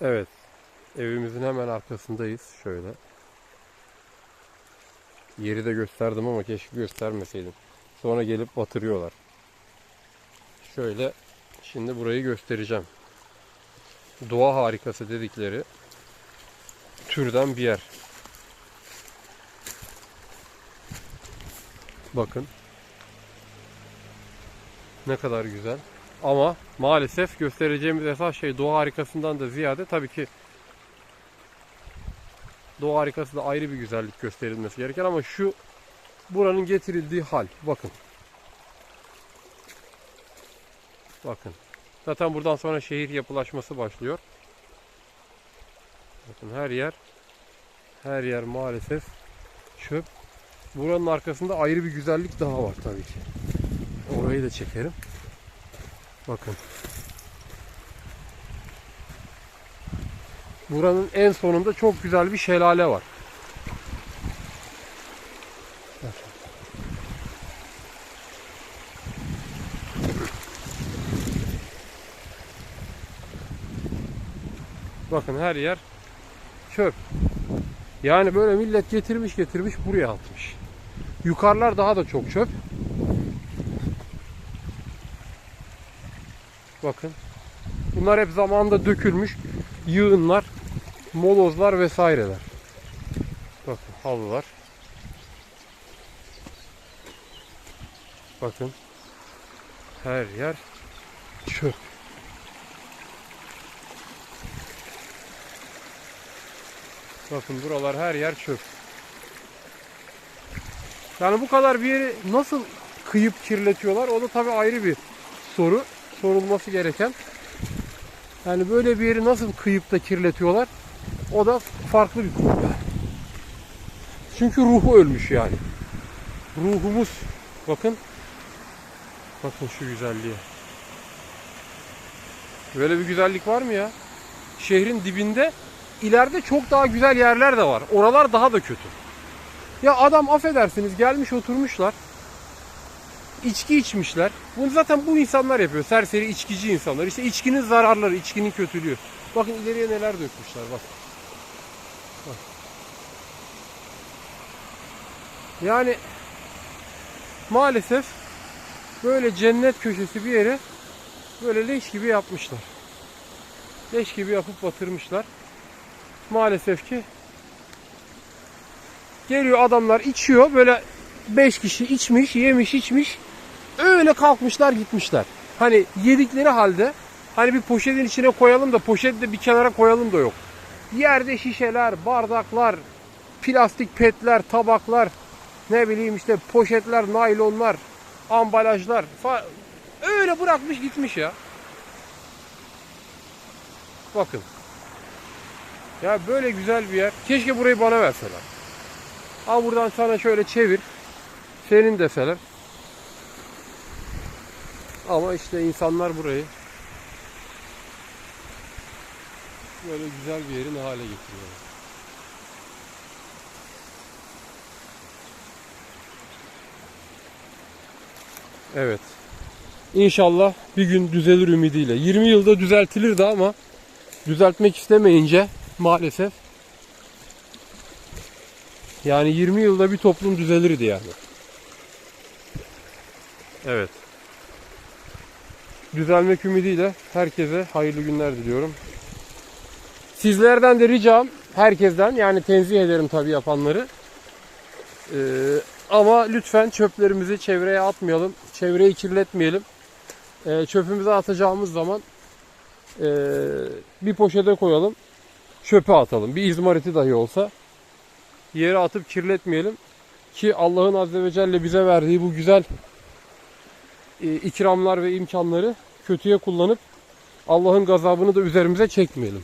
Evet. Evimizin hemen arkasındayız. Şöyle. Yeri de gösterdim ama keşke göstermeseydim. Sonra gelip batırıyorlar. Şöyle şimdi burayı göstereceğim. Doğa harikası dedikleri türden bir yer. Bakın. Ne kadar güzel. Ama maalesef göstereceğimiz esas şey doğa harikasından da ziyade tabii ki doğa harikası da ayrı bir güzellik gösterilmesi gereken ama şu buranın getirildiği hal. Bakın. Bakın. Zaten buradan sonra şehir yapılaşması başlıyor. Bakın her yer her yer maalesef çöp. Buranın arkasında ayrı bir güzellik daha var tabii ki. Orayı da çekerim. Bakın. Buranın en sonunda çok güzel bir şelale var. Bakın. Her yer çöp. Yani böyle millet getirmiş getirmiş buraya atmış. Yukarılar daha da çok çöp. Bakın. Bunlar hep zamanında dökülmüş yığınlar, molozlar vesaireler. Bakın halılar. Bakın. Her yer çöp. Bakın buralar her yer çöp. Yani bu kadar bir yeri nasıl kıyıp kirletiyorlar? O da tabii ayrı bir soru. Sorulması gereken. Yani böyle bir yeri nasıl kıyıp da kirletiyorlar? O da farklı bir konu. Çünkü ruhu ölmüş yani. Ruhumuz bakın. Bakın şu güzelliğe. Böyle bir güzellik var mı ya? Şehrin dibinde ileride çok daha güzel yerler de var. Oralar daha da kötü. Ya adam affedersiniz gelmiş oturmuşlar. İçki içmişler. Bunu zaten bu insanlar yapıyor. Serseri içkici insanlar. İşte içkinin zararları, içkinin kötülüğü. Bakın ileriye neler dökmüşler bak. Yani maalesef böyle cennet köşesi bir yere böyle leş gibi yapmışlar. Leş gibi yapıp batırmışlar. Maalesef ki geliyor adamlar içiyor böyle 5 kişi içmiş, yemiş, içmiş. Öyle kalkmışlar gitmişler. Hani yedikleri halde hani bir poşetin içine koyalım da poşeti de bir kenara koyalım da yok. Yerde şişeler, bardaklar, plastik petler, tabaklar, ne bileyim işte poşetler, naylonlar, ambalajlar falan. Öyle bırakmış gitmiş ya. Bakın. Ya böyle güzel bir yer. Keşke burayı bana verseler. Al buradan sana şöyle çevir. Senin deseler. Ama işte insanlar burayı böyle güzel bir yeri ne hale getiriyorlar. Evet. İnşallah bir gün düzelir ümidiyle. 20 yılda düzeltilirdi ama düzeltmek istemeyince maalesef yani 20 yılda bir toplum düzelirdi yani. Evet. Düzelmek ümidiyle herkese hayırlı günler diliyorum. Sizlerden de ricam herkesten yani tenzih ederim tabii yapanları. Ee, ama lütfen çöplerimizi çevreye atmayalım. Çevreyi kirletmeyelim. Ee, çöpümüzü atacağımız zaman ee, bir poşete koyalım. Çöpe atalım. Bir izmariti dahi olsa yere atıp kirletmeyelim. Ki Allah'ın Azze ve Celle bize verdiği bu güzel e, ikramlar ve imkanları kötüye kullanıp Allah'ın gazabını da üzerimize çekmeyelim.